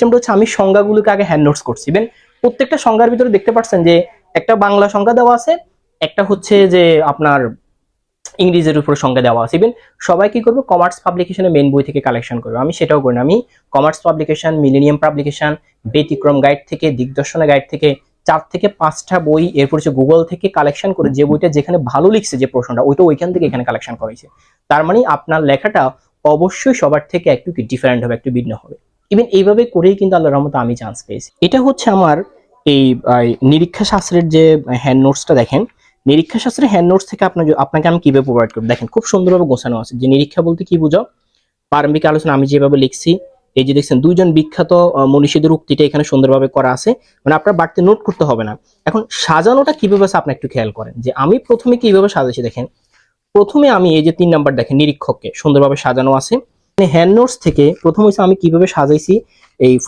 সিস্টেমটা হচ্ছে আমি সংজ্ঞাগুলোকে আগে হ্যান্ড নোটস করছি। ইভেন প্রত্যেকটা সংজ্ঞার ভিতরে দেখতে পাচ্ছেন যে একটা বাংলা সংজ্ঞা দেওয়া আছে, একটা হচ্ছে যে আপনার ইংরেজির উপর সংজ্ঞা দেওয়া আছে। ইভেন সবাই কি করবে? কমার্স পাবলিকেশনের মেন বই থেকে কালেকশন করবে। আমি সেটাও করি না। আমি কমার্স পাবলিকেশন মিলেনিয়াম পাবলিকেশন ব্যতিক্রম গাইড থেকে, দিগদর্শনের গাইড থেকে, চার থেকে পাঁচটা বই, এরপর হচ্ছে গুগল থেকে কালেকশন করে যে বইটা যেখানে ভালো লিখছে যে প্রশ্নটা, ওইটা ওইখান থেকে এখানে কালেকশন করেছে তার মানে আপনার লেখাটা অবশ্যই সবার থেকে একটু কি ডিফারেন্ট হবে, একটু ভিন্ন হবে। ইভেন এইভাবে করেই কিন্তু আল্লাহর রহমতে আমি চান্স পেয়েছি। এটা হচ্ছে আমার এই নিরীক্ষা শাস্ত্রের যে হ্যান্ড নোটসটা দেখেন নিরীক্ষা শাস্ত্রের হ্যান্ড নোটস থেকে আপনাকে আপনাকে আমি কীভাবে প্রোভাইড করব? দেখেন, খুব সুন্দরভাবে গোছানো আছে। যে নিরীক্ষা বলতে কি বুঝো প্রারম্ভিক আলোচনা আমি যেভাবে লিখছি, এই যে দেখছেন, দুইজন বিখ্যাত মনীষীদের উক্তিটা এখানে সুন্দরভাবে করা আছে। মানে আপনার বাড়তি নোট করতে হবে না। এখন সাজানোটা কীভাবে আছে আপনি একটু খেয়াল করেন। যে আমি প্রথমে কীভাবে সাজাইছি দেখেন, প্রথমে আমি এই যে তিন নাম্বার দেখেন, নিরীক্ষককে সুন্দরভাবে সাজানো আছে। হ্যান্ড নোটস থেকে প্রথম হয়েছে আমি কীভাবে সাজাইছি এই